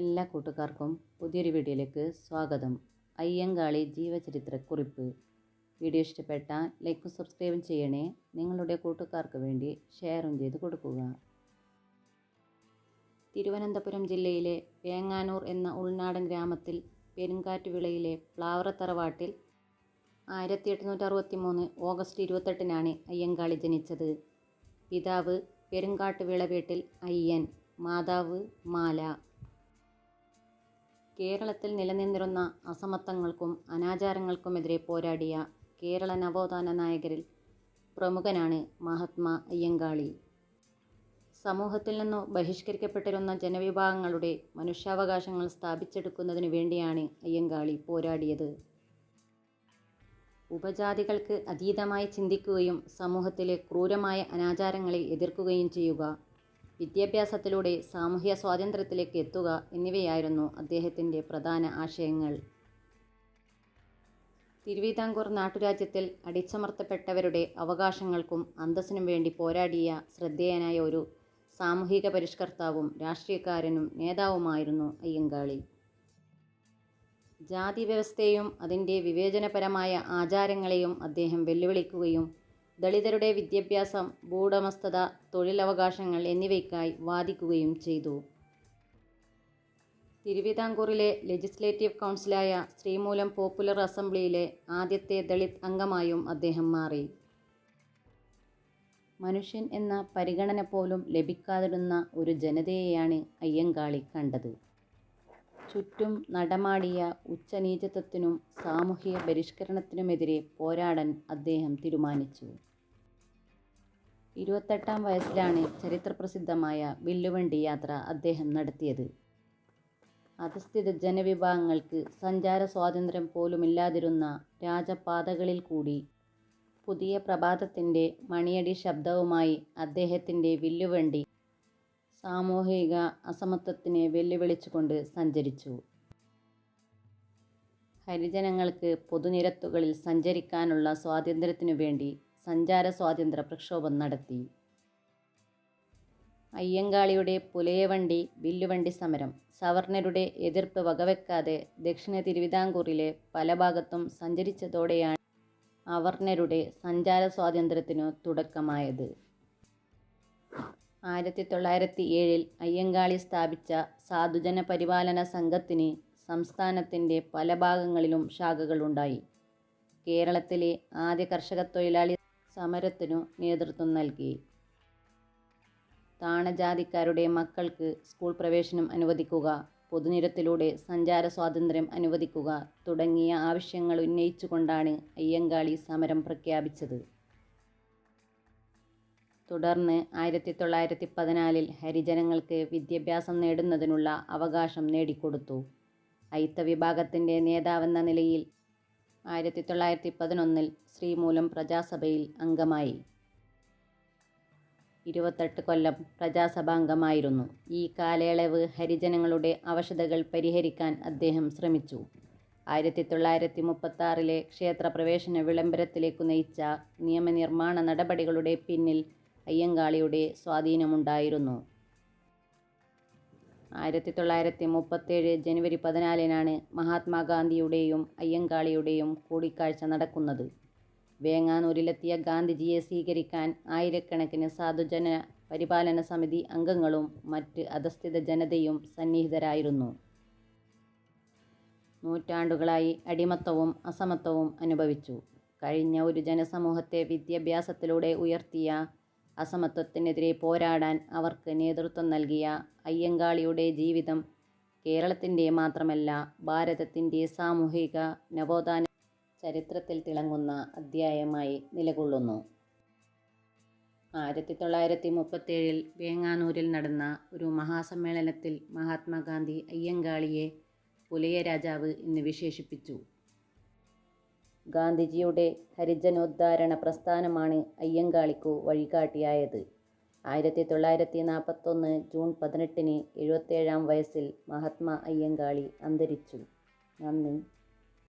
എല്ലാ കൂട്ടുകാർക്കും പുതിയൊരു വീഡിയോയിലേക്ക് സ്വാഗതം. അയ്യങ്കാളി ജീവചരിത്രക്കുറിപ്പ്. വീഡിയോ ഇഷ്ടപ്പെട്ട ലൈക്കും സബ്സ്ക്രൈബും ചെയ്യണേ. നിങ്ങളുടെ കൂട്ടുകാർക്ക് വേണ്ടി ഷെയറും ചെയ്ത് കൊടുക്കുക. തിരുവനന്തപുരം ജില്ലയിലെ വേങ്ങാനൂർ എന്ന ഉൾനാടൻ ഗ്രാമത്തിൽ പെരുങ്കാറ്റുവിളയിലെ പ്ലാവറ തറവാട്ടിൽ ആയിരത്തി എട്ടുന്നൂറ്റി അറുപത്തി മൂന്ന് ഓഗസ്റ്റ് ഇരുപത്തെട്ടിനാണ് അയ്യങ്കാളി ജനിച്ചത്. പിതാവ് പെരുങ്കാട്ടുവിള വീട്ടിൽ അയ്യൻ മാതാവ് മാല. കേരളത്തിൽ നിലനിന്നിരുന്ന അസമത്വങ്ങൾക്കും അനാചാരങ്ങൾക്കുമെതിരെ പോരാടിയ കേരള നവോത്ഥാന നായകരിൽ പ്രമുഖനാണ് മഹാത്മാ അയ്യങ്കാളി. സമൂഹത്തിൽ നിന്നു ബഹിഷ്കരിക്കപ്പെട്ടിരുന്ന ജനവിഭാഗങ്ങളുടെ മനുഷ്യാവകാശങ്ങൾ സ്ഥാപിച്ചെടുക്കുന്നതിനു വേണ്ടിയാണ് അയ്യങ്കാളി പോരാടിയത്. ഉപജാതികൾക്ക് അതീതമായി ചിന്തിക്കുകയും സമൂഹത്തിലെ ക്രൂരമായ അനാചാരങ്ങളെ എതിർക്കുകയും ചെയ്യുക വിദ്യാഭ്യാസത്തിലൂടെ സാമൂഹ്യ സ്വാതന്ത്ര്യത്തിലേക്ക് എത്തുക എന്നിവയായിരുന്നു അദ്ദേഹത്തിന്റെ പ്രധാന ആശയങ്ങൾ. തിരുവിതാംകൂർ നാട്ടുരാജ്യത്തിൽ അടിച്ചമർത്തപ്പെട്ടവരുടെ അവകാശങ്ങൾക്കും അന്തസ്സിനും വേണ്ടി പോരാടിയ ശ്രദ്ധേയനായ ഒരു സാമൂഹിക പരിഷ്കർത്താവും രാഷ്ട്രീയക്കാരനും നേതാവുമായിരുന്നു അയ്യങ്കാളി. ജാതി വ്യവസ്ഥയും അതിന്റെ വിവേചനപരമായ ആചാരങ്ങളെയും അദ്ദേഹം വെല്ലുവിളിക്കുകയും ദളിതരുടെ വിദ്യാഭ്യാസം ഭൂടമസ്ഥത തൊഴിലവകാശങ്ങൾ എന്നിവയ്ക്കായി വാദിക്കുകയും ചെയ്തു. തിരുവിതാംകൂറിലെ ലെജിസ്ലേറ്റീവ് കൗൺസിലായ ശ്രീമൂലം പോപ്പുലർ അസംബ്ലിയിലെ ആദ്യത്തെ ദളിത് അംഗമായും അദ്ദേഹം മാറി. മനുഷ്യൻ എന്ന പരിഗണന പോലും ലഭിക്കാതിരുന്ന ഒരു ജനതയെയാണ് അയ്യങ്കാളി കണ്ടത്. ചുറ്റും നടമാടിയ ഉച്ചനീചത്വത്തിനും സാമൂഹിക പരിഷ്കരണത്തിനുമെതിരെ പോരാടാൻ അദ്ദേഹം തീരുമാനിച്ചു. ഇരുപത്തെട്ടാം വയസ്സിലാണ് ചരിത്രപ്രസിദ്ധമായ വില്ലുവണ്ടി യാത്ര അദ്ദേഹം നടത്തിയത്. അധസ്ഥിത ജനവിഭാഗങ്ങൾക്ക് സഞ്ചാര സ്വാതന്ത്ര്യം പോലുമില്ലാതിരുന്ന രാജപാതകളിൽ കൂടി പുതിയ പ്രഭാതത്തിന്റെ മണിയടി ശബ്ദവുമായി അദ്ദേഹത്തിന്റെ വില്ലുവണ്ടി സാമൂഹിക അസമത്വത്തിനെ വെല്ലുവിളിച്ചുകൊണ്ട് സഞ്ചരിച്ചു. ഹരിജനങ്ങൾക്ക് പൊതുനിരത്തുകളിൽ സഞ്ചരിക്കാനുള്ള സ്വാതന്ത്ര്യത്തിനു വേണ്ടി സഞ്ചാര സ്വാതന്ത്ര്യ പ്രക്ഷോഭം നടത്തി. അയ്യങ്കാളിയുടെ പുലയവണ്ടി വില്ലുവണ്ടി സമരം സവർണരുടെ എതിർപ്പ് വകവെക്കാതെ ദക്ഷിണ തിരുവിതാംകൂറിലെ പല ഭാഗത്തും സഞ്ചരിച്ചതോടെയാണ് അവർണരുടെ സഞ്ചാര സ്വാതന്ത്ര്യത്തിനു തുടക്കമായത്. ആയിരത്തി തൊള്ളായിരത്തി ഏഴിൽ അയ്യങ്കാളി സ്ഥാപിച്ച സാധുജന പരിപാലന സംഘത്തിന് സംസ്ഥാനത്തിന്റെ പല ഭാഗങ്ങളിലും ശാഖകളുണ്ടായി. കേരളത്തിലെ ആദ്യ കർഷക തൊഴിലാളി സമരത്തിനു നേതൃത്വം നൽകി. താണജാതിക്കാരുടെ മക്കൾക്ക് സ്കൂൾ പ്രവേശനം അനുവദിക്കുക പൊതുനിരത്തിലൂടെ സഞ്ചാര സ്വാതന്ത്ര്യം അനുവദിക്കുക തുടങ്ങിയ ആവശ്യങ്ങൾ ഉന്നയിച്ചുകൊണ്ടാണ് അയ്യങ്കാളി സമരം പ്രഖ്യാപിച്ചത്. തുടർന്ന് ആയിരത്തി തൊള്ളായിരത്തി പതിനാലിൽ ഹരിജനങ്ങൾക്ക് വിദ്യാഭ്യാസം നേടുന്നതിനുള്ള അവകാശം നേടിക്കൊടുത്തു. അയിത്ത വിഭാഗത്തിന്റെ നേതാവെന്ന നിലയിൽ ആയിരത്തി തൊള്ളായിരത്തി പതിനൊന്നിൽ ശ്രീമൂലം പ്രജാസഭയിൽ അംഗമായി. ഇരുപത്തെട്ട് കൊല്ലം പ്രജാസഭാംഗമായിരുന്നു. ഈ കാലയളവ് ഹരിജനങ്ങളുടെ അവശതകൾ പരിഹരിക്കാൻ അദ്ദേഹം ശ്രമിച്ചു. ആയിരത്തി തൊള്ളായിരത്തി മുപ്പത്താറിലെ ക്ഷേത്രപ്രവേശന വിളംബരത്തിലേക്കു നയിച്ച നിയമനിർമ്മാണ നടപടികളുടെ പിന്നിൽ അയ്യങ്കാളിയുടെ സ്വാധീനമുണ്ടായിരുന്നു. ആയിരത്തി തൊള്ളായിരത്തി മുപ്പത്തേഴ് ജനുവരി പതിനാലിനാണ് മഹാത്മാഗാന്ധിയുടെയും അയ്യങ്കാളിയുടെയും കൂടിക്കാഴ്ച നടക്കുന്നത്. വേങ്ങാനൂരിലെത്തിയ ഗാന്ധിജിയെ സ്വീകരിക്കാൻ ആയിരക്കണക്കിന് സാധുജന പരിപാലന സമിതി അംഗങ്ങളും മറ്റ് അധസ്ഥിത ജനതയും സന്നിഹിതരായിരുന്നു. നൂറ്റാണ്ടുകളായി അടിമത്തവും അസമത്വവും അനുഭവിച്ചു. കഴിഞ്ഞ ഒരു ജനസമൂഹത്തെ വിദ്യാഭ്യാസത്തിലൂടെ ഉയർത്തിയ അസമത്വത്തിനെതിരെ പോരാടാൻ അവർക്ക് നേതൃത്വം നൽകിയ അയ്യങ്കാളിയുടെ ജീവിതം കേരളത്തിന്റെ മാത്രമല്ല ഭാരതത്തിന്റെ സാമൂഹിക നവോത്ഥാന ചരിത്രത്തിൽ തിളങ്ങുന്ന അധ്യായമായി നിലകൊള്ളുന്നു. ആയിരത്തി തൊള്ളായിരത്തി മുപ്പത്തേഴിൽ വേങ്ങാനൂരിൽ നടന്ന ഒരു മഹാസമ്മേളനത്തിൽ മഹാത്മാഗാന്ധി അയ്യങ്കാളിയെ പുലയ രാജാവ് എന്ന് വിശേഷിപ്പിച്ചു. ഗാന്ധിജിയുടെ ഹരിജനോദ്ധാരണ പ്രസ്ഥാനമാണ് അയ്യങ്കാളിക്കു വഴികാട്ടിയായത്. ആയിരത്തി തൊള്ളായിരത്തി നാൽപ്പത്തൊന്ന് ജൂൺ പതിനെട്ടിന് എഴുപത്തേഴാം വയസ്സിൽ മഹാത്മാ അയ്യങ്കാളി അന്തരിച്ചു. നന്ദി.